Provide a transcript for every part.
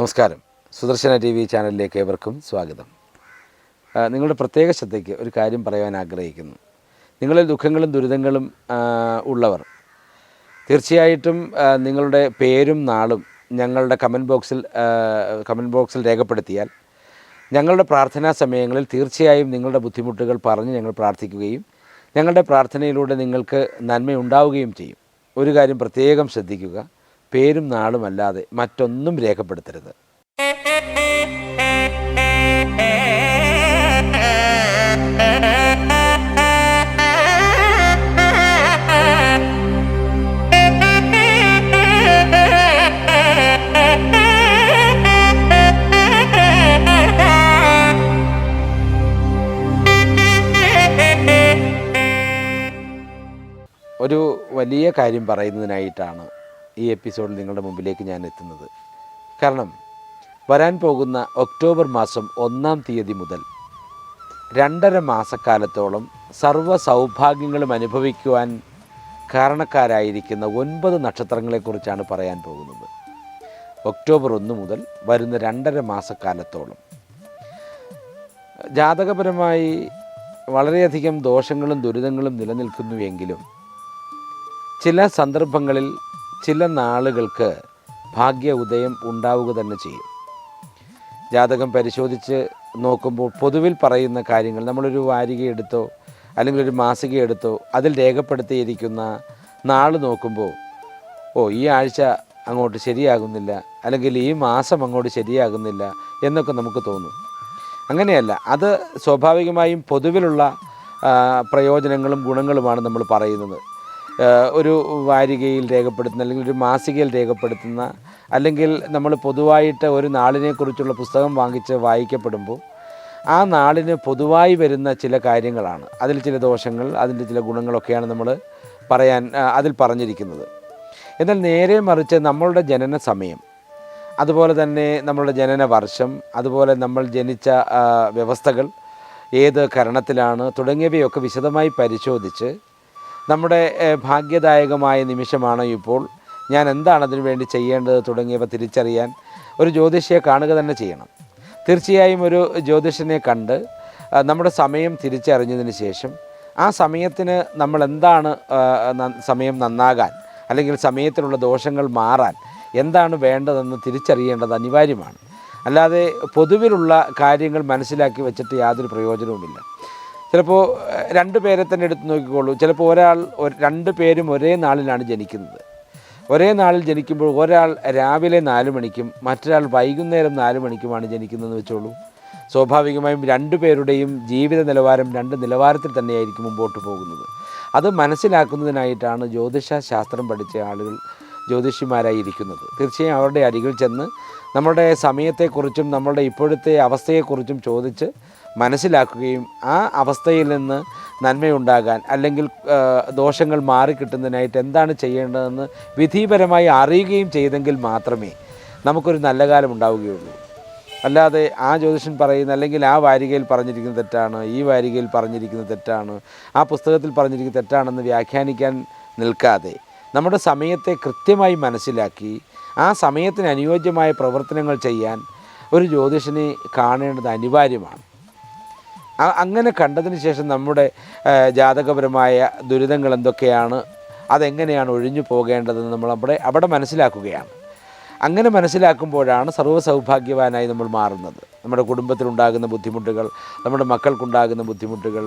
നമസ്കാരം. Sudarshana T V ചാനലിലേക്ക് ഏവർക്കും സ്വാഗതം. നിങ്ങളുടെ പ്രത്യേക ശ്രദ്ധയ്ക്ക് ഒരു കാര്യം പറയാൻ ആഗ്രഹിക്കുന്നു. നിങ്ങളിൽ ദുഃഖങ്ങളും ദുരിതങ്ങളും ഉള്ളവർ തീർച്ചയായിട്ടും നിങ്ങളുടെ പേരും നാളും ഞങ്ങളുടെ കമന്റ് ബോക്സിൽ കമന്റ് ബോക്സിൽ രേഖപ്പെടുത്തിയാൽ ഞങ്ങളുടെ പ്രാർത്ഥനാ സമയങ്ങളിൽ തീർച്ചയായും നിങ്ങളുടെ ബുദ്ധിമുട്ടുകൾ പറഞ്ഞ് ഞങ്ങൾ പ്രാർത്ഥിക്കുകയും ഞങ്ങളുടെ പ്രാർത്ഥനയിലൂടെ നിങ്ങൾക്ക് നന്മയുണ്ടാവുകയും ചെയ്യും. ഒരു കാര്യം പ്രത്യേകം ശ്രദ്ധിക്കുക. പേരും നാളും അല്ലാതെ മറ്റൊന്നും രേഖപ്പെടുത്തരുത്. ഒരു വലിയ കാര്യം പറയുന്നതിനായിട്ടാണ് ഈ എപ്പിസോഡിൽ നിങ്ങളുടെ മുമ്പിലേക്ക് ഞാൻ എത്തുന്നത്. കാരണം വരാൻ പോകുന്ന ഒക്ടോബർ മാസം ഒന്നാം തീയതി മുതൽ രണ്ടര മാസക്കാലത്തോളം സർവ സൗഭാഗ്യങ്ങളും അനുഭവിക്കുവാൻ കാരണക്കാരായിരിക്കുന്ന ഒൻപത് നക്ഷത്രങ്ങളെക്കുറിച്ചാണ് പറയാൻ പോകുന്നത്. ഒക്ടോബർ ഒന്ന് മുതൽ വരുന്ന രണ്ടര മാസക്കാലത്തോളം. ജാതകപരമായി വളരെയധികം ദോഷങ്ങളും ദുരിതങ്ങളും നിലനിൽക്കുന്നുവെങ്കിലും ചില സന്ദർഭങ്ങളിൽ ചില നാളുകൾക്ക് ഭാഗ്യ ഉദയം ഉണ്ടാവുക തന്നെ ചെയ്യും. ജാതകം പരിശോധിച്ച് നോക്കുമ്പോൾ പൊതുവിൽ പറയുന്ന കാര്യങ്ങൾ നമ്മളൊരു വാരിക എടുത്തോ അല്ലെങ്കിൽ ഒരു മാസിക എടുത്തോ അതിൽ രേഖപ്പെടുത്തിയിരിക്കുന്ന നാൾ നോക്കുമ്പോൾ ഓ ഈ ആഴ്ച അങ്ങോട്ട് ശരിയാകുന്നില്ല അല്ലെങ്കിൽ ഈ മാസം അങ്ങോട്ട് ശരിയാകുന്നില്ല എന്നൊക്കെ നമുക്ക് തോന്നും. അങ്ങനെയല്ല അത് സ്വാഭാവികമായും പൊതുവിലുള്ള പ്രയോജനങ്ങളും ഗുണങ്ങളുമാണ് നമ്മൾ പറയുന്നത്. ഒരു വാരികയിൽ രേഖപ്പെടുത്തുന്ന അല്ലെങ്കിൽ ഒരു മാസികയിൽ രേഖപ്പെടുത്തുന്ന അല്ലെങ്കിൽ നമ്മൾ പൊതുവായിട്ട് ഒരു നാളിനെക്കുറിച്ചുള്ള പുസ്തകം വാങ്ങിച്ച് വായിക്കപ്പെടുമ്പോൾ ആ നാളിന് പൊതുവായി വരുന്ന ചില കാര്യങ്ങളാണ്. അതിൽ ചില ദോഷങ്ങൾ അതിന്റെ ചില ഗുണങ്ങളൊക്കെയാണ് നമ്മൾ പറയാൻ അതിൽ പറഞ്ഞിരിക്കുന്നത്. എന്നാൽ നേരെ മറിച്ച് നമ്മളുടെ ജനന സമയം അതുപോലെ തന്നെ നമ്മളുടെ ജനന വർഷം അതുപോലെ നമ്മൾ ജനിച്ച വ്യവസ്ഥകൾ ഏത് കരണത്തിലാണ് തുടങ്ങിയവയൊക്കെ വിശദമായി പരിശോധിച്ച് നമ്മുടെ ഭാഗ്യദായകമായ നിമിഷമാണ് ഇപ്പോൾ. ഞാൻ എന്താണ് അതിനു വേണ്ടി ചെയ്യേണ്ടത് തുടങ്ങിയവ തിരിച്ചറിയാൻ ഒരു ജ്യോതിഷിയെ കാണുക തന്നെ ചെയ്യണം. തീർച്ചയായും ഒരു ജ്യോതിഷനെ കണ്ട് നമ്മുടെ സമയം തിരിച്ചറിഞ്ഞതിന് ശേഷം ആ സമയത്തിന് നമ്മൾ എന്താണ് സമയം നന്നാകാൻ അല്ലെങ്കിൽ സമയത്തിലുള്ള ദോഷങ്ങൾ മാറാൻ എന്താണ് വേണ്ടതെന്ന് തിരിച്ചറിയേണ്ടത് അനിവാര്യമാണ്. അല്ലാതെ പൊതുവിലുള്ള കാര്യങ്ങൾ മനസ്സിലാക്കി വെച്ചിട്ട് യാതൊരു പ്രയോജനവുമില്ല. ചിലപ്പോൾ രണ്ട് പേരെ തന്നെ എടുത്ത് നോക്കിക്കോളൂ. ചിലപ്പോൾ ഒരാൾ ഒരു- രണ്ട് പേരും ഒരേ നാളിലാണ് ജനിക്കുന്നത്. ഒരേ നാളിൽ ജനിക്കുമ്പോൾ ഒരാൾ രാവിലെ നാല് മണിക്കും മറ്റൊരാൾ വൈകുന്നേരം നാല് മണിക്കുമാണ് ജനിക്കുന്നതെന്ന് വെച്ചോളൂ. സ്വാഭാവികമായും രണ്ടു പേരുടെയും ജീവിത നിലവാരം രണ്ട് നിലവാരത്തിൽ തന്നെയായിരിക്കും മുമ്പോട്ട് പോകുന്നത്. അത് മനസ്സിലാക്കുന്നതിനായിട്ടാണ് ജ്യോതിഷ ശാസ്ത്രം പഠിച്ച ആളുകൾ ജ്യോതിഷിമാരായിരിക്കുന്നത്. തീർച്ചയായും അവരുടെ അരികിൽ ചെന്ന് നമ്മുടെ സമയത്തെക്കുറിച്ചും നമ്മളുടെ ഇപ്പോഴത്തെ അവസ്ഥയെക്കുറിച്ചും ചോദിച്ച് മനസ്സിലാക്കുകയും ആ അവസ്ഥയിൽ നിന്ന് നന്മയുണ്ടാകാൻ അല്ലെങ്കിൽ ദോഷങ്ങൾ മാറിക്കിട്ടുന്നതിനായിട്ട് എന്താണ് ചെയ്യേണ്ടതെന്ന് വിധിപരമായി അറിയുകയും ചെയ്തെങ്കിൽ മാത്രമേ നമുക്കൊരു നല്ല കാലം ഉണ്ടാവുകയുള്ളൂ. അല്ലാതെ ആ ജ്യോതിഷൻ പറയുന്ന അല്ലെങ്കിൽ ആ വാരികയിൽ പറഞ്ഞിരിക്കുന്ന തെറ്റാണ് ഈ വാരികയിൽ പറഞ്ഞിരിക്കുന്ന തെറ്റാണ് ആ പുസ്തകത്തിൽ പറഞ്ഞിരിക്കുന്ന തെറ്റാണെന്ന് വ്യാഖ്യാനിക്കാൻ നിൽക്കാതെ നമ്മുടെ സമയത്തെ കൃത്യമായി മനസ്സിലാക്കി ആ സമയത്തിന് അനുയോജ്യമായ പ്രവർത്തനങ്ങൾ ചെയ്യാൻ ഒരു ജ്യോതിഷനെ കാണേണ്ടത് അനിവാര്യമാണ്. അങ്ങനെ കണ്ടതിന് ശേഷം നമ്മുടെ ജാതകപരമായ ദുരിതങ്ങൾ എന്തൊക്കെയാണ്? അതെങ്ങനെയാണ് ഒഴിഞ്ഞു പോകേണ്ടതെന്ന് നമ്മൾ അവിടെ അവിടെ മനസ്സിലാക്കുകയാണ്. അങ്ങനെ മനസ്സിലാക്കുമ്പോഴാണ് സർവസൗഭാഗ്യവാനായി നമ്മൾ മാറുന്നത്. നമ്മുടെ കുടുംബത്തിലുണ്ടാകുന്ന ബുദ്ധിമുട്ടുകൾ നമ്മുടെ മക്കൾക്കുണ്ടാകുന്ന ബുദ്ധിമുട്ടുകൾ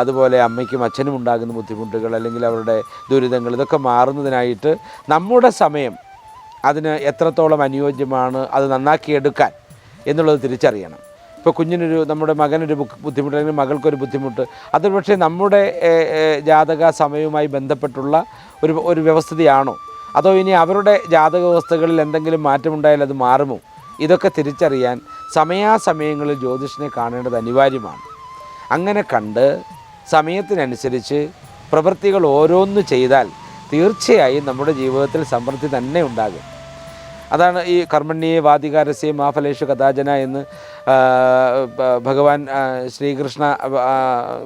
അതുപോലെ അമ്മയ്ക്കും അച്ഛനും ഉണ്ടാകുന്ന ബുദ്ധിമുട്ടുകൾ അല്ലെങ്കിൽ അവരുടെ ദുരിതങ്ങൾ ഇതൊക്കെ മാറുന്നതിനായിട്ട് നമ്മുടെ സമയം അതിന് എത്രത്തോളം അനുയോജ്യമാണ് അത് നന്നാക്കിയെടുക്കാൻ എന്നുള്ളത് തിരിച്ചറിയണം. ഇപ്പോൾ കുഞ്ഞിനൊരു നമ്മുടെ മകനൊരു ബുദ്ധിമുട്ട് അല്ലെങ്കിൽ മകൾക്കൊരു ബുദ്ധിമുട്ട്. അത് പക്ഷേ നമ്മുടെ ജാതക സമയവുമായി ബന്ധപ്പെട്ടുള്ള ഒരു ഒരു വ്യവസ്ഥിതിയാണോ? അതോ ഇനി അവരുടെ ജാതക വ്യവസ്ഥകളിൽ എന്തെങ്കിലും മാറ്റമുണ്ടായാൽ അത് മാറുമോ? ഇതൊക്കെ തിരിച്ചറിയാൻ സമയാസമയങ്ങളിൽ ജ്യോതിഷനെ കാണേണ്ടത് അനിവാര്യമാണ്. അങ്ങനെ കണ്ട് സമയത്തിനനുസരിച്ച് പ്രവൃത്തികൾ ഓരോന്ന് ചെയ്താൽ തീർച്ചയായും നമ്മുടെ ജീവിതത്തിൽ സമൃദ്ധി തന്നെ ഉണ്ടാകും. അതാണ് ഈ കർമ്മണ്യെ വാദികാരസ്യ മാഫലേഷു കഥാജന എന്ന് ഭഗവാൻ ശ്രീകൃഷ്ണ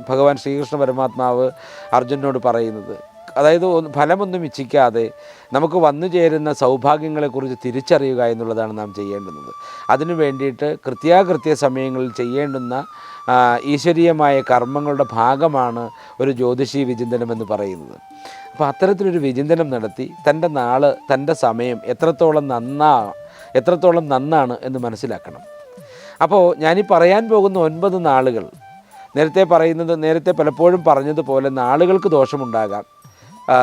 ഭഗവാൻ ശ്രീകൃഷ്ണ പരമാത്മാവ് അർജുനോട് പറയുന്നത്. അതായത് ഫലമൊന്നും ഇച്ഛിക്കാതെ നമുക്ക് വന്നു ചേരുന്ന സൗഭാഗ്യങ്ങളെക്കുറിച്ച് തിരിച്ചറിയുക എന്നുള്ളതാണ് നാം ചെയ്യേണ്ടുന്നത്. അതിനു വേണ്ടിയിട്ട് കൃത്യാകൃത്യ സമയങ്ങളിൽ ചെയ്യേണ്ടുന്ന ഈശ്വരീയമായ കർമ്മങ്ങളുടെ ഭാഗമാണ് ഒരു ജ്യോതിഷി വിചിന്തനം എന്ന് പറയുന്നത്. അപ്പോൾ അത്തരത്തിലൊരു വിചിന്തനം നടത്തി തന്റെ നാൾ തന്റെ സമയം എത്രത്തോളം നന്നാ എത്രത്തോളം നന്നാണ് എന്ന് മനസ്സിലാക്കണം. അപ്പോൾ ഞാനീ പറയാൻ പോകുന്ന ഒൻപത് നാളുകൾ നേരത്തെ പറയുന്നത് നേരത്തെ പലപ്പോഴും പറഞ്ഞതുപോലെ നാളുകൾക്ക് ദോഷമുണ്ടാകാം.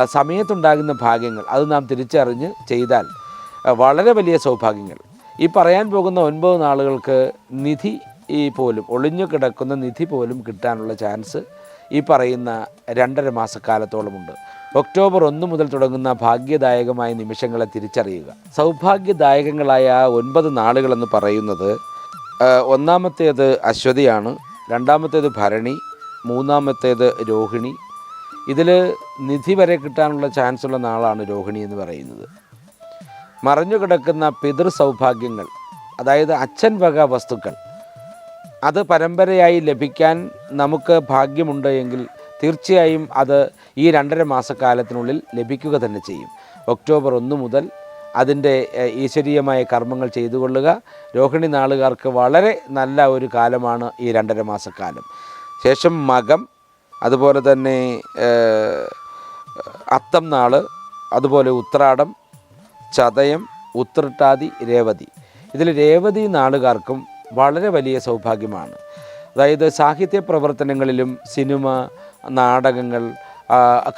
സമയത്തുണ്ടാകുന്ന ഭാഗ്യങ്ങൾ അത് നാം തിരിച്ചറിഞ്ഞ് ചെയ്താൽ വളരെ വലിയ സൗഭാഗ്യങ്ങൾ. ഈ പറയാൻ പോകുന്ന ഒൻപത് നാളുകൾക്ക് നിധി ഈ പോലും ഒളിഞ്ഞു കിടക്കുന്ന നിധി പോലും കിട്ടാനുള്ള ചാൻസ് ഈ പറയുന്ന രണ്ടര മാസക്കാലത്തോളമുണ്ട്. ഒക്ടോബർ ഒന്ന് മുതൽ തുടങ്ങുന്ന ഭാഗ്യദായകമായ നിമിഷങ്ങളെ തിരിച്ചറിയുക. സൗഭാഗ്യദായകങ്ങളായ ഒൻപത് നാളുകളെന്ന് പറയുന്നത് ഒന്നാമത്തേത് അശ്വതിയാണ് രണ്ടാമത്തേത് ഭരണി മൂന്നാമത്തേത് രോഹിണി. ഇതിൽ നിധി വരെ കിട്ടാനുള്ള ചാൻസ് ഉള്ള നാളാണ് രോഹിണി എന്ന് പറയുന്നത്. മറഞ്ഞു കിടക്കുന്ന പിതൃ സൗഭാഗ്യങ്ങൾ അതായത് അച്ഛൻ വക വസ്തുക്കൾ അത് പരമ്പരയായി ലഭിക്കാൻ നമുക്ക് ഭാഗ്യമുണ്ട് എങ്കിൽ തീർച്ചയായും അത് ഈ രണ്ടര മാസക്കാലത്തിനുള്ളിൽ ലഭിക്കുക തന്നെ ചെയ്യും. ഒക്ടോബർ ഒന്ന് മുതൽ അതിന്റെ ഈശ്വരീയമായ കർമ്മങ്ങൾ ചെയ്തു കൊള്ളുക രോഹിണി നാളുകാർക്ക് വളരെ നല്ല ഒരു കാലമാണ് ഈ രണ്ടര മാസക്കാലം. ശേഷം മകം അതുപോലെ തന്നെ അത്തം നാൾ അതുപോലെ ഉത്രാടം ചതയം ഉത്രട്ടാതി രേവതി. ഇതിൽ രേവതി നാളുകാർക്കും വളരെ വലിയ സൗഭാഗ്യമാണ്. അതായത് സാഹിത്യ പ്രവർത്തനങ്ങളിലും സിനിമ നാടകങ്ങൾ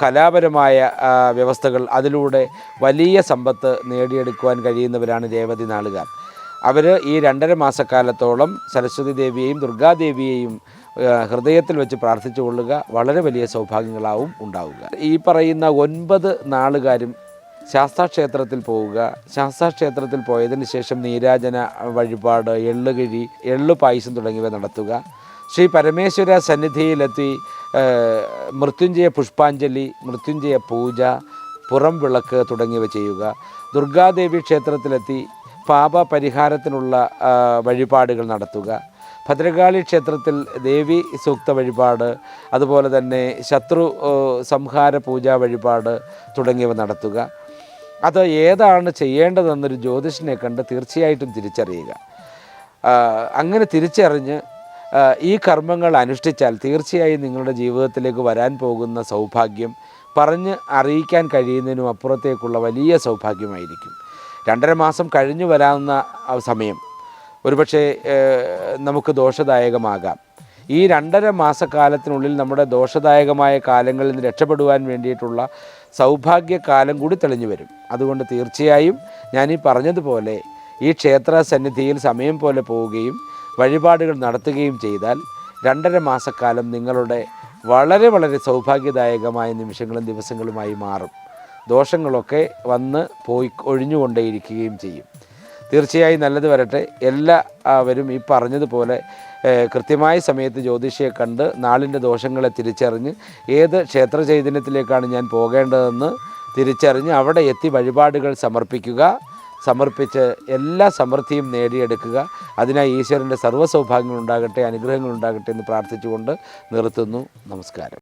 കലാപരമായ വ്യവസ്ഥകൾ അതിലൂടെ വലിയ സമ്പത്ത് നേടിയെടുക്കുവാൻ കഴിയുന്നവരാണ് രേവതി നാളുകാർ. അവർ ഈ രണ്ടര മാസക്കാലത്തോളം സരസ്വതി ദേവിയെയും ദുർഗാദേവിയെയും ഹൃദയത്തിൽ വെച്ച് പ്രാർത്ഥിച്ചു കൊള്ളുക. വളരെ വലിയ സൗഭാഗ്യങ്ങളാവും ഉണ്ടാവുക. ഈ പറയുന്ന ഒൻപത് നാളുകാരും ശാസ്താക്ഷേത്രത്തിൽ പോവുക. ശാസ്താക്ഷേത്രത്തിൽ പോയതിന് ശേഷം നീരാജന വഴിപാട് എള്ളുകിഴി എള്ളു പായസം തുടങ്ങിയവ നടത്തുക. ശ്രീ പരമേശ്വര സന്നിധിയിലെത്തി മൃത്യുഞ്ജയ പുഷ്പാഞ്ജലി മൃത്യുഞ്ജയ പൂജ പുറം വിളക്ക് തുടങ്ങിയവ ചെയ്യുക. ദുർഗാദേവി ക്ഷേത്രത്തിലെത്തി പാപ പരിഹാരത്തിനുള്ള വഴിപാടുകൾ നടത്തുക. ഭദ്രകാളി ക്ഷേത്രത്തിൽ ദേവി സൂക്ത വഴിപാട് അതുപോലെ തന്നെ ശത്രു സംഹാര പൂജാ വഴിപാട് തുടങ്ങിയവ നടത്തുക. അത് ഏതാണ് ചെയ്യേണ്ടതെന്നൊരു ജ്യോതിഷനെ കണ്ട് തീർച്ചയായിട്ടും തിരിച്ചറിയുക. അങ്ങനെ തിരിച്ചറിഞ്ഞ് ഈ കർമ്മങ്ങൾ അനുഷ്ഠിച്ചാൽ തീർച്ചയായും നിങ്ങളുടെ ജീവിതത്തിലേക്ക് വരാൻ പോകുന്ന സൗഭാഗ്യം പറഞ്ഞ് അറിയിക്കാൻ കഴിയുന്നതിനും അപ്പുറത്തേക്കുള്ള വലിയ സൗഭാഗ്യമായിരിക്കും. രണ്ടര മാസം കഴിഞ്ഞു വരാവുന്ന സമയം ഒരുപക്ഷെ നമുക്ക് ദോഷദായകമാകാം. ഈ രണ്ടര മാസക്കാലത്തിനുള്ളിൽ നമ്മുടെ ദോഷദായകമായ കാലങ്ങളിൽ നിന്ന് രക്ഷപ്പെടുവാൻ വേണ്ടിയിട്ടുള്ള സൗഭാഗ്യകാലം കൂടി തെളിഞ്ഞു വരും. അതുകൊണ്ട് തീർച്ചയായും ഞാൻ ഈ പറഞ്ഞതുപോലെ ഈ ക്ഷേത്ര സന്നിധിയിൽ സമയം പോലെ പോവുകയും വഴിപാടുകൾ നടത്തുകയും ചെയ്താൽ രണ്ടര മാസക്കാലം നിങ്ങളുടെ വളരെ വളരെ സൗഭാഗ്യദായകമായ നിമിഷങ്ങളും ദിവസങ്ങളുമായി മാറും. ദോഷങ്ങളൊക്കെ വന്ന് പോയി ഒഴിഞ്ഞുകൊണ്ടേയിരിക്കുകയും ചെയ്യും. തീർച്ചയായും നല്ലത് വരട്ടെ. എല്ലാവരും ഈ പറഞ്ഞതുപോലെ കൃത്യമായ സമയത്ത് ജ്യോതിഷിയെ കണ്ട് നാളിന്റെ ദോഷങ്ങളെ തിരിച്ചറിഞ്ഞ് ഏത് ക്ഷേത്ര ചൈതന്യത്തിലേക്കാണ് ഞാൻ പോകേണ്ടതെന്ന് തിരിച്ചറിഞ്ഞ് അവിടെ എത്തി വഴിപാടുകൾ സമർപ്പിക്കുക. സമർപ്പിച്ച് എല്ലാ സമൃദ്ധിയും നേടിയെടുക്കുക. അതിനായി ഈശ്വരന്റെ സർവസൗഭാഗ്യങ്ങളുണ്ടാകട്ടെ അനുഗ്രഹങ്ങളുണ്ടാകട്ടെ എന്ന് പ്രാർത്ഥിച്ചുകൊണ്ട് നിർത്തുന്നു. നമസ്കാരം.